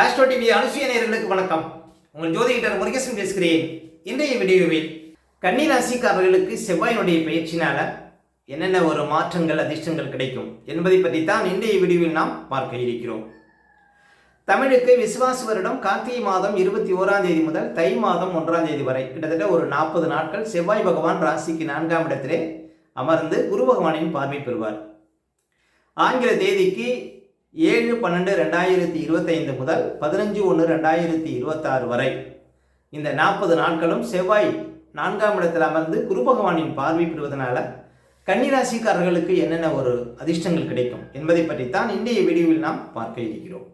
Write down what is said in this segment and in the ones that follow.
Astro TV அனுசுய நேயர்களுக்கு வணக்கம். உங்கள் ஜோதிடர் முருகேசன் பேசுகிறேன். இன்றைய வீடியோவில் கன்னி ராசிக்காரர்களுக்கு செவ்வாயினுடைய பயிற்சினால என்னென்ன ஒரு மாற்றங்கள் அதிர்ஷ்டங்கள் கிடைக்கும் என்பதை பற்றி தான் இன்றைய வீடியோவில் நாம் பார்க்க இருக்கிறோம். தமிழுக்கு விசுவாச வருடம் கார்த்திகை மாதம் இருபத்தி ஓராம் தேதி முதல் தை மாதம் ஒன்றாம் தேதி வரை. கிட்டத்தட்ட ஒரு நாற்பது நாட்கள் செவ்வாய் பகவான் ராசிக்கு நான்காம் இடத்திலே அமர்ந்து குரு பகவானின் பார்வை பெறுவார். ஆங்கில தேதிக்கு ஏழு பன்னெண்டு ரெண்டாயிரத்தி இருபத்தைந்து முதல் பதினஞ்சு ஒன்று ரெண்டாயிரத்தி இருபத்தாறு வரை. இந்த நாற்பது நாட்களும் செவ்வாய் நான்காம் இடத்தில் அமர்ந்து குரு பகவானின் பார்வை பெறுவதனால கன்னிராசிக்காரர்களுக்கு என்னென்ன ஒரு அதிர்ஷ்டங்கள் கிடைக்கும் என்பதை பற்றித்தான் இன்றைய வீடியோவில் நாம் பார்க்க இருக்கிறோம்.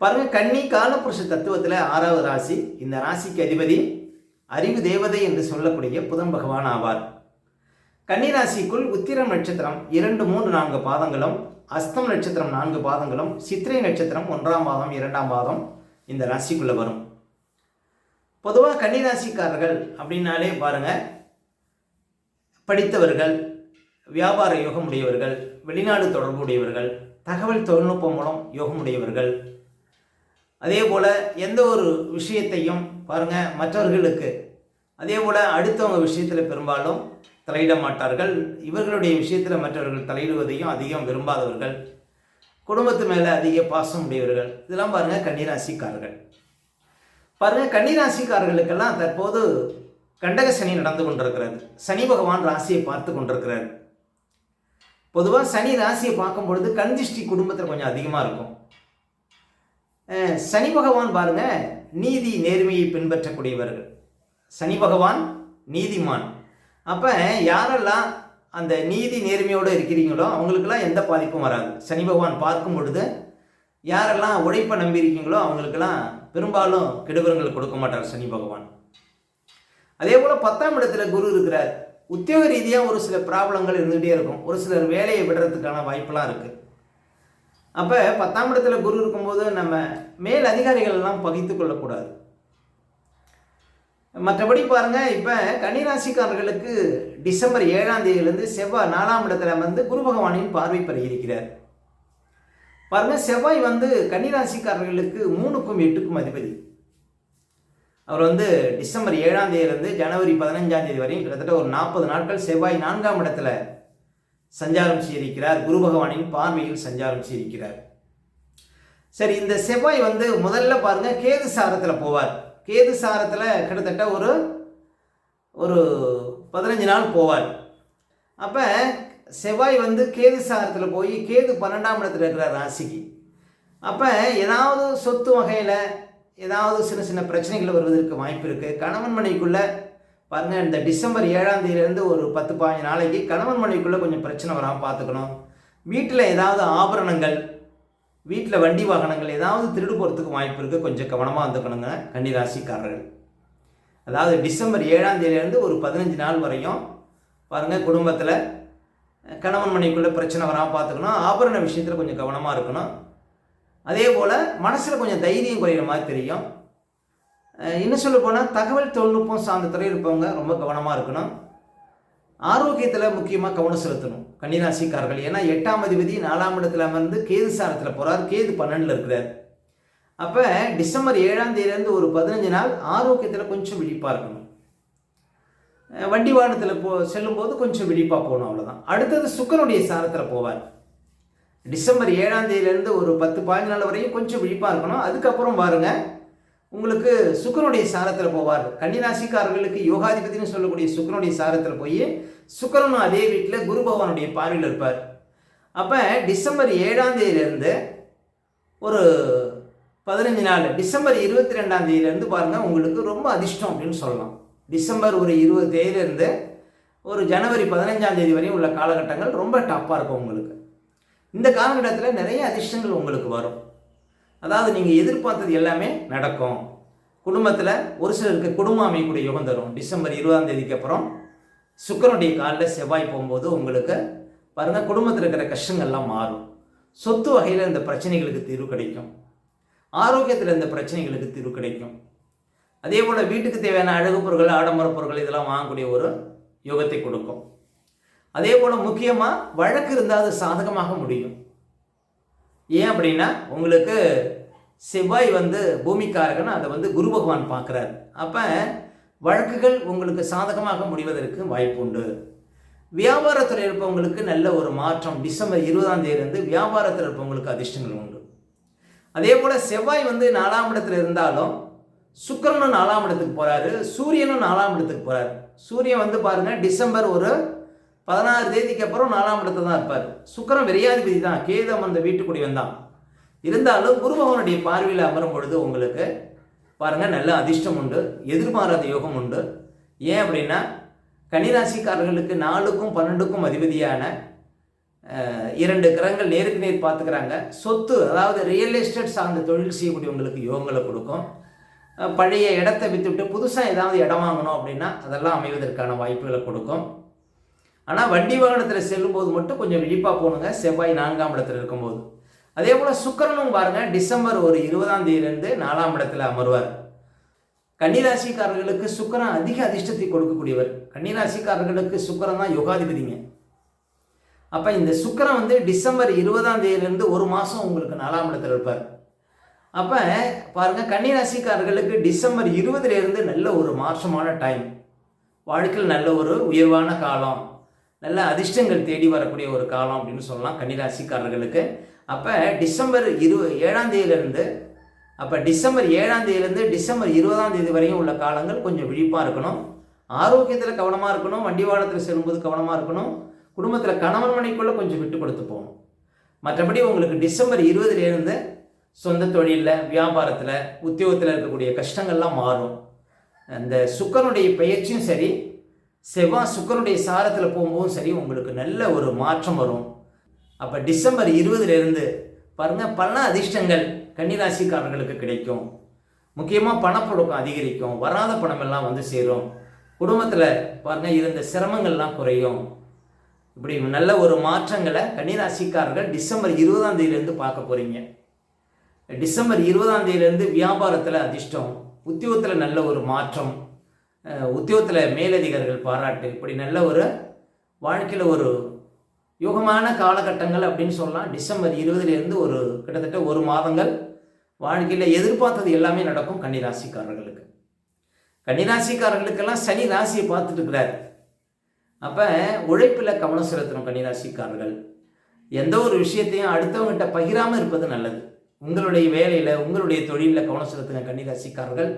பாருங்க கன்னி காலப்புருஷ தத்துவத்தில் ஆறாவது ராசி. இந்த ராசிக்கு அதிபதி அறிவு தேவதை என்று சொல்லக்கூடிய புதன் பகவான் ஆவார். கன்னிராசிக்குள் உத்திரம் நட்சத்திரம் இரண்டு மூன்று நான்கு பாதங்களும் அஸ்தம் நட்சத்திரம் நான்கு பாதங்களும் சித்திரை நட்சத்திரம் ஒன்றாம் பாதம் இரண்டாம் பாதம் இந்த ராசிக்குள்ள வரும். பொதுவாக கன்னிராசிக்காரர்கள் அப்படின்னாலே பாருங்க படித்தவர்கள் வியாபார யோகம் உடையவர்கள் வெளிநாடு தொடர்புடையவர்கள் தகவல் தொழில்நுட்பம் மூலம் யோகம் உடையவர்கள். அதே போல் எந்த ஒரு விஷயத்தையும் பாருங்க மற்றவர்களுக்கு அதே போல் அடுத்தவங்க விஷயத்தில் பெரும்பாலும் தலையிட மாட்டார்கள். இவர்களுடைய விஷயத்தில் மற்றவர்கள் தலையிடுவதையும் அதிகம் விரும்பாதவர்கள். குடும்பத்து மேலே அதிக பாசம் உடையவர்கள். இதெல்லாம் பாருங்கள் கன்னிராசிக்காரர்கள். பாருங்கள் கன்னிராசிக்காரர்களுக்கெல்லாம் தற்போது கண்டக சனி நடந்து கொண்டிருக்கிறது சனி பகவான் ராசியை பார்த்து கொண்டிருக்கிறார். பொதுவாக சனி ராசியை பார்க்கும் பொழுது கண் திருஷ்டி குடும்பத்தில் கொஞ்சம் அதிகமாக இருக்கும். சனி பகவான் பாருங்க நீதி நேர்மையை பின்பற்றக்கூடியவர்கள். சனி பகவான் நீதிமான். அப்போ யாரெல்லாம் அந்த நீதி நேர்மையோடு இருக்கிறீங்களோ அவங்களுக்கெல்லாம் எந்த பாதிப்பும் வராது. சனி பகவான் பார்க்கும் பொழுது யாரெல்லாம் உழைப்பை நம்பியிருக்கீங்களோ அவங்களுக்கெல்லாம் பெரும்பாலும் கெடுபரங்கள் கொடுக்க மாட்டார் சனி பகவான். அதே போல் பத்தாம் இடத்துல குரு இருக்கிறார். உத்தியோக ரீதியாக ஒரு சில ப்ராப்ளங்கள் இருந்துகிட்டே இருக்கும். ஒரு சிலர் வேலையை விடுறதுக்கான வாய்ப்பெல்லாம் இருக்குது அப்போ பத்தாம் இடத்துல குரு இருக்கும்போது நம்ம மேல் அதிகாரிகள் எல்லாம் பகித்து கொள்ளக்கூடாது. மற்றபடி பாருங்கள் இப்போ கன்னிராசிக்காரர்களுக்கு டிசம்பர் ஏழாம் தேதியிலிருந்து செவ்வாய் நாலாம் இடத்துல வந்து குரு பகவானின் பார்வை பெற இருக்கிறார். பாருங்க செவ்வாய் வந்து கன்னிராசிக்காரர்களுக்கு மூணுக்கும் எட்டுக்கும் அதிபதி. அவர் வந்து டிசம்பர் ஏழாம் தேதியிலிருந்து ஜனவரி பதினஞ்சாம் தேதி வரையும் கிட்டத்தட்ட ஒரு நாற்பது நாட்கள் செவ்வாய் நான்காம் இடத்துல சஞ்சாரம் செய்திருக்கிறார். குரு பகவானின் பார்வையில் சஞ்சாரம் செய்திருக்கிறார். சரி இந்த செவ்வாய் வந்து முதல்ல பாருங்க கேது சாரத்தில் போவார். கேது சாரத்தில் கிட்டத்தட்ட ஒரு ஒரு பதினஞ்சு நாள் போவார். அப்போ செவ்வாய் வந்து கேது சாரத்தில் போய் கேது பன்னெண்டாம் இடத்துல இருக்கிற ராசிக்கு. அப்போ ஏதாவது சொத்து வகையில் ஏதாவது சின்ன சின்ன பிரச்சனைகள் வருவதற்கு வாய்ப்பு இருக்குது கணவன் மனைக்குள்ளே பாருங்கள் இந்த டிசம்பர் ஏழாம் தேதியிலேருந்து ஒரு பத்து பதினஞ்சு நாளைக்கு கணவன் மனைவிக்குள்ளே கொஞ்சம் பிரச்சனை வராமல் பார்த்துக்கணும். வீட்டில் ஏதாவது ஆபரணங்கள் வீட்டில் வண்டி வாகனங்கள் ஏதாவது திருடு போகிறதுக்கு வாய்ப்பு இருக்குது கொஞ்சம் கவனமாக வந்துக்கணுங்க கன்னிராசிக்காரர்கள். அதாவது டிசம்பர் ஏழாம் தேதியிலேருந்து ஒரு பதினஞ்சு நாள் வரையும் பாருங்கள் குடும்பத்தில் கணவன் மனைவிக்குள்ளே பிரச்சனை வராமல் பார்த்துக்கணும். ஆபரண விஷயத்தில் கொஞ்சம் கவனமாக இருக்கணும். அதே போல் மனசில் கொஞ்சம் தைரியம் குறையிற மாதிரி தெரியும். இன்னும் சொல்ல போனால் தகவல் தொழில்நுட்பம் சார்ந்த துறையில் இருப்பவங்க ரொம்ப கவனமாக இருக்கணும். ஆரோக்கியத்தில் முக்கியமாக கவனம் செலுத்தணும். கன்னிராசிக்காரர்கள். ஏன்னா எட்டாம் அதிபதி நாலாம் இடத்துல அமர்ந்து கேது சாரத்தில் போகிறார் கேது பன்னெண்டில் இருக்கிறார். அப்போ டிசம்பர் ஏழாம் தேதியிலேருந்து ஒரு பதினஞ்சு நாள் ஆரோக்கியத்தில் கொஞ்சம் விழிப்பாக இருக்கணும். வண்டி வாகனத்தில் போ செல்லும்போது கொஞ்சம் விழிப்பாக போகணும் அவ்வளோதான் அடுத்தது சுக்கரனுடைய சாரத்தில் போவார். டிசம்பர் ஏழாம் தேதியிலேருந்து ஒரு பத்து பதினஞ்சு நாள் வரையும் கொஞ்சம் விழிப்பாக இருக்கணும். அதுக்கப்புறம் பாருங்கள் உங்களுக்கு சுக்கரனுடைய சாரத்தில் போவார். கன்னிராசிக்காரர்களுக்கு யோகாதிபதினு சொல்லக்கூடிய சுக்கரனுடைய சாரத்தில் போய் சுக்கரனும் அதே வீட்டில் குரு பகவானுடைய பார்வையில் இருப்பார். அப்போ டிசம்பர் ஏழாம் தேதியிலேருந்து ஒரு பதினஞ்சு நாள் டிசம்பர் இருபத்தி ரெண்டாம் தேதியிலேருந்து பாருங்கள் உங்களுக்கு ரொம்ப அதிர்ஷ்டம் அப்படின்னு சொல்லலாம். டிசம்பர் ஒரு இருபது தேதியிலேருந்து ஒரு ஜனவரி பதினஞ்சாம் தேதி வரையும் உள்ள காலகட்டங்கள் ரொம்ப டப்பாக இருக்கும் உங்களுக்கு. இந்த காலகட்டத்தில் நிறைய அதிர்ஷ்டங்கள் உங்களுக்கு வரும். அதாவது நீங்கள் எதிர்பார்த்தது எல்லாமே நடக்கும். குடும்பத்தில் ஒரு சிலருக்கு குடும்பம் அமையக்கூடிய யோகம் தரும். டிசம்பர் இருபதாம் தேதிக்கு அப்புறம் சுக்கரனுடைய காலில் செவ்வாய் போகும்போது உங்களுக்கு பாருங்கள் குடும்பத்தில் இருக்கிற கஷ்டங்கள்லாம் மாறும். சொத்து வகையில் இந்த பிரச்சனைகளுக்கு தீர்வு கிடைக்கும். ஆரோக்கியத்தில் இந்த பிரச்சனைகளுக்கு தீர்வு கிடைக்கும். அதே போல் வீட்டுக்கு தேவையான அழகு பொருட்கள் ஆடம்பர பொருட்கள் இதெல்லாம் வாங்கக்கூடிய ஒரு யோகத்தை கொடுக்கும். அதே போல் முக்கியமாக வழக்கு இருந்தால் அது சாதகமாக முடியும். ஏன் அப்படின்னா உங்களுக்கு செவ்வாய் வந்து பூமிக்காரகன் அதை வந்து குரு பகவான் பார்க்குறாரு. அப்போ வழக்குகள் உங்களுக்கு சாதகமாக முடிவதற்கு வாய்ப்பு உண்டு வியாபாரத்தில் இருப்பவங்களுக்கு நல்ல ஒரு மாற்றம். டிசம்பர் இருபதாம் தேதியிலிருந்து வியாபாரத்தில் இருப்பவங்களுக்கு அதிர்ஷ்டங்கள் உண்டு. அதே போல் செவ்வாய் வந்து நாலாம் இடத்துல இருந்தாலும் சுக்கரனும் நாலாம் இடத்துக்கு போகிறாரு சூரியனும் நாலாம் இடத்துக்கு போகிறாரு சூரியன் வந்து பாருங்கள் டிசம்பர் ஒரு பதினாறு தேதிக்கு அப்புறம் நாலாம் இடத்துல தான் இருப்பார். சுக்கரம் விரையாதிபதி தான். கேதம் அந்த வீட்டுக்குடி வந்தான். இருந்தாலும் குருபகவனுடைய பார்வையில் அமரும் பொழுது உங்களுக்கு பாருங்கள் நல்ல அதிர்ஷ்டம் உண்டு எதிர்பாராத யோகம் உண்டு. ஏன் அப்படின்னா கன்னிராசிக்காரர்களுக்கு நாலுக்கும் பன்னெண்டுக்கும் அதிபதியான இரண்டு கிரகங்கள் நேருக்கு நேர் பார்த்துக்கிறாங்க. சொத்து அதாவது ரியல் எஸ்டேட் சார்ந்த தொழில் செய்யக்கூடியவங்களுக்கு யோகங்களை கொடுக்கும். பழைய இடத்தை விற்றுவிட்டு புதுசாக ஏதாவது இடம் வாங்கணும் அப்படின்னா அதெல்லாம் அமைவதற்கான வாய்ப்புகளை கொடுக்கும். ஆனால் வண்டி வாகனத்தில் செல்லும்போது மட்டும் கொஞ்சம் விழிப்பாக போகணுங்க செவ்வாய் நான்காம் இடத்துல இருக்கும்போது. அதே போல் சுக்கரனும் பாருங்கள் டிசம்பர் ஒரு இருபதாம் தேதியிலேருந்து நாலாம் இடத்துல அமர்வார். கன்னிராசிக்காரர்களுக்கு சுக்கரன் அதிக அதிர்ஷ்டத்தை கொடுக்கக்கூடியவர். கன்னிராசிக்காரர்களுக்கு சுக்கரன் தான் யோகாதிபதிங்க. அப்போ இந்த சுக்கரன் வந்து டிசம்பர் இருபதாம் தேதியிலேருந்து ஒரு மாதம் உங்களுக்கு நாலாம் இடத்துல இருப்பார். அப்போ பாருங்கள் கன்னிராசிக்காரர்களுக்கு டிசம்பர் இருபதுலேருந்து நல்ல ஒரு மாற்றமான டைம் வாழ்க்கையில் நல்ல ஒரு உயர்வான காலம். நல்ல அதிர்ஷ்டங்கள் தேடி வரக்கூடிய ஒரு காலம் அப்படின்னு சொல்லலாம் கன்னிராசிக்காரர்களுக்கு. அப்போ டிசம்பர் இரு ஏழாம் தேதியிலேருந்து அப்போ டிசம்பர் ஏழாம் தேதியிலேருந்து டிசம்பர் இருபதாம் தேதி வரையும் உள்ள காலங்கள் கொஞ்சம் விழிப்பாக இருக்கணும். ஆரோக்கியத்தில் கவனமாக இருக்கணும் வண்டி வாகனத்தில் செல்லும்போது கவனமாக இருக்கணும். குடும்பத்தில் கணவன் மனைக்குள்ளே கொஞ்சம் விட்டு கொடுத்து போகணும். மற்றபடி உங்களுக்கு டிசம்பர் இருபதுலேருந்து சொந்த தொழிலில் வியாபாரத்தில் உத்தியோகத்தில் இருக்கக்கூடிய கஷ்டங்கள்லாம் மாறும். அந்த சுக்கரனுடைய பயிற்சியும் சரி செவ்வாய் சுக்கரனுடைய சாரத்தில் போகும்போதும் சரி உங்களுக்கு நல்ல ஒரு மாற்றம் வரும். அப்போ டிசம்பர் இருபதுலேருந்து பாருங்கள் பல அதிர்ஷ்டங்கள் கன்னிராசிக்காரர்களுக்கு கிடைக்கும். முக்கியமாக பணப்புழக்கம் அதிகரிக்கும் வராத பணம் எல்லாம் வந்து சேரும். குடும்பத்தில் பாருங்கள் இருந்த சிரமங்கள்லாம் குறையும். இப்படி நல்ல ஒரு மாற்றங்களை கன்னிராசிக்காரர்கள் டிசம்பர் இருபதாம் தேதியிலேருந்து பார்க்க போகிறீங்க டிசம்பர் இருபதாம் தேதியிலேருந்து வியாபாரத்தில் அதிர்ஷ்டம் உத்தியோகத்தில் நல்ல ஒரு மாற்றம். உத்தியோகத்தில் மேலதிகாரிகள் பாராட்டு இப்படி நல்ல ஒரு வாழ்க்கையில் ஒரு யுகமான காலகட்டங்கள் அப்படின்னு சொல்லலாம். டிசம்பர் இருபதுலேருந்து ஒரு கிட்டத்தட்ட ஒரு மாதங்கள் வாழ்க்கையில் எதிர்பார்த்தது எல்லாமே நடக்கும் கன்னிராசிக்காரர்களுக்கு. கன்னிராசிக்காரர்களுக்கெல்லாம் சனி ராசியை பார்த்துட்டு இருக்கிறார். அப்போ உழைப்பில் கவனம் செலுத்தணும் கன்னிராசிக்காரர்கள். எந்த ஒரு விஷயத்தையும் அடுத்தவங்ககிட்ட பகிராமல் இருப்பது நல்லது. உங்களுடைய வேலையில் உங்களுடைய தொழிலில் கவனம் செலுத்துங்க கன்னிராசிக்காரர்கள்.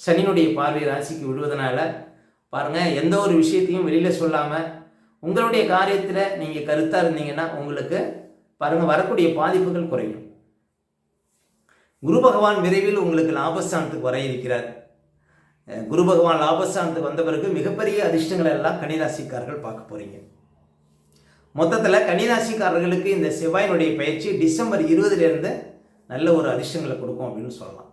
சனியினுடைய பார்வை ராசிக்கு விடுவதனால பாருங்கள் எந்த ஒரு விஷயத்தையும் வெளியில் சொல்லாமல் உங்களுடைய காரியத்தில் நீங்கள் கருத்தாக இருந்தீங்கன்னா உங்களுக்கு பாருங்கள் வரக்கூடிய பாதிப்புகள் குறையும். குரு பகவான் விரைவில் உங்களுக்கு லாபஸ்தானத்துக்கு வர இருக்கிறார். குரு பகவான் லாபஸ்தானத்துக்கு வந்த பிறகு மிகப்பெரிய அதிர்ஷ்டங்களை எல்லாம் கனிராசிக்காரர்கள் பார்க்க போகிறீங்க மொத்தத்தில் கன்னிராசிக்காரர்களுக்கு இந்த செவ்வாயினுடைய பயிற்சி டிசம்பர் இருபதுலேருந்து நல்ல ஒரு அதிர்ஷ்டங்களை கொடுக்கும் அப்படின்னு சொல்லலாம்.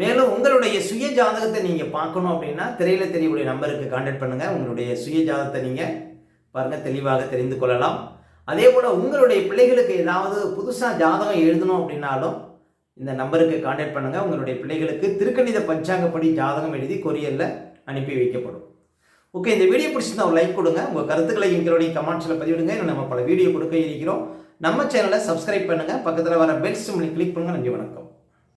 மேலும் உங்களுடைய சுய ஜாதகத்தை நீங்கள் பார்க்கணும் அப்படின்னா திரையில் தெரியக்கூடிய நம்பருக்கு காண்டக்ட் பண்ணுங்கள் உங்களுடைய சுய ஜாதகத்தை நீங்கள் பாருங்கள் தெளிவாக தெரிந்து கொள்ளலாம். அதே போல் உங்களுடைய பிள்ளைகளுக்கு ஏதாவது புதுசாக ஜாதகம் எழுதணும் அப்படின்னாலும் இந்த நம்பருக்கு காண்டாக்ட் பண்ணுங்கள் உங்களுடைய பிள்ளைகளுக்கு திருக்கணித பஞ்சாங்கப்படி ஜாதகம் எழுதி கொரியரில் அனுப்பி வைக்கப்படும். ஓகே இந்த வீடியோ பிடிச்சிருந்தா ஒரு லைக் கொடுங்க. உங்கள் கருத்துக்களை எங்களுடைய கமெண்ட்ஸில் பதிவிடுங்க. இன்னும் நம்ம பல வீடியோ கொடுக்க இருக்கிறோம். நம்ம சேனலை சப்ஸ்கிரைப் பண்ணுங்கள் பக்கத்தில் வர பெல் சிம்லி கிளிக் பண்ணுங்கள் நன்றி வணக்கம்.